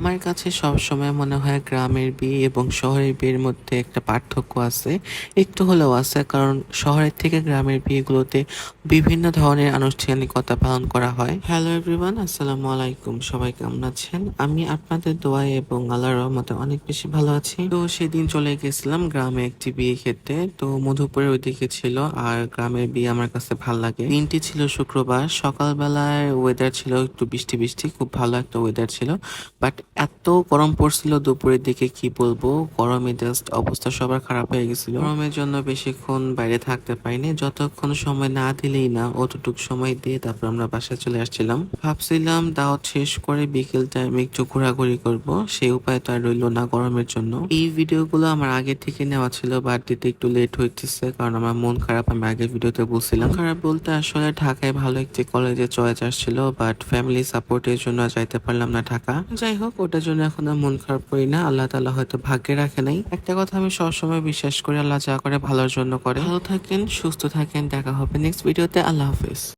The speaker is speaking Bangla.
আমার কাছে সবসময় মনে হয় গ্রামের বিয়ে এবং শহরের বিয়ের মধ্যে একটা পার্থক্য আছে। একটু হলেও আছে, কারণ শহরের থেকে গ্রামের বিয়েগুলোতে বিভিন্ন ধরনের আনুষ্ঠানিকতা পালন করা হয়। হ্যালো এভরিওয়ান আসসালামু আলাইকুম। সবাই কেমন আছেন? আমি আপনাদের দোয়ায় এবং আল্লাহর রহমতে অনেক বেশি ভালো আছি। তো সেদিন চলে গেছিলাম গ্রামে একটি বিয়ে খেতে তো মধুপুরের ওইদিকে ছিল আর গ্রামের বিয়ে আমার কাছে ভালো লাগে। দিনটি ছিল শুক্রবার। সকালবেলায় ওয়েদার ছিল একটু বৃষ্টি বৃষ্টি, খুব ভালো একটা ওয়েদার ছিল। বাট এত গরম পড়ছিল দুপুরের দিকে, কি বলব? গরমে জাস্ট অবস্থা সবার খারাপ হয়ে গেছিল। গরমের জন্য বেশিক্ষণ বাইরে থাকতে পারিনি। যতক্ষণ সময় না দিলেই না, অতটুক সময় দিয়ে তারপর আমরা বাসায় চলে আসছিলাম। ভাবছিলাম দাওয়াত শেষ করে বিকেল টাইমে একটু ঘোরাঘুরি করব, সেই উপায় তো আর রইল না গরমের জন্য। এই ভিডিওগুলো আমার আগে থেকে নেওয়া ছিল, বাট দিতে একটু লেট হইতেছে, কারণ আমার মন খারাপ, আমি আগের ভিডিওতে বলছিলাম। খারাপ বলতে আসলে ঢাকায় ভালো একটি কলেজে চয়েস আসছিল বাট ফ্যামিলি সাপোর্টের জন্য যাইতে পারলাম না ঢাকা। যাই হোক ওটার জন্য এখন আর মন খারাপ করি না। আল্লাহ তালা হয়তো ভাগ্যে রাখে নাই। একটা কথা আমি সবসময় বিশ্বাস করি, আল্লাহ যা করে ভালোর জন্য করে। ভালো থাকেন, সুস্থ থাকেন। দেখা হবে নেক্সট ভিডিওতে আল্লাহ হাফেজ।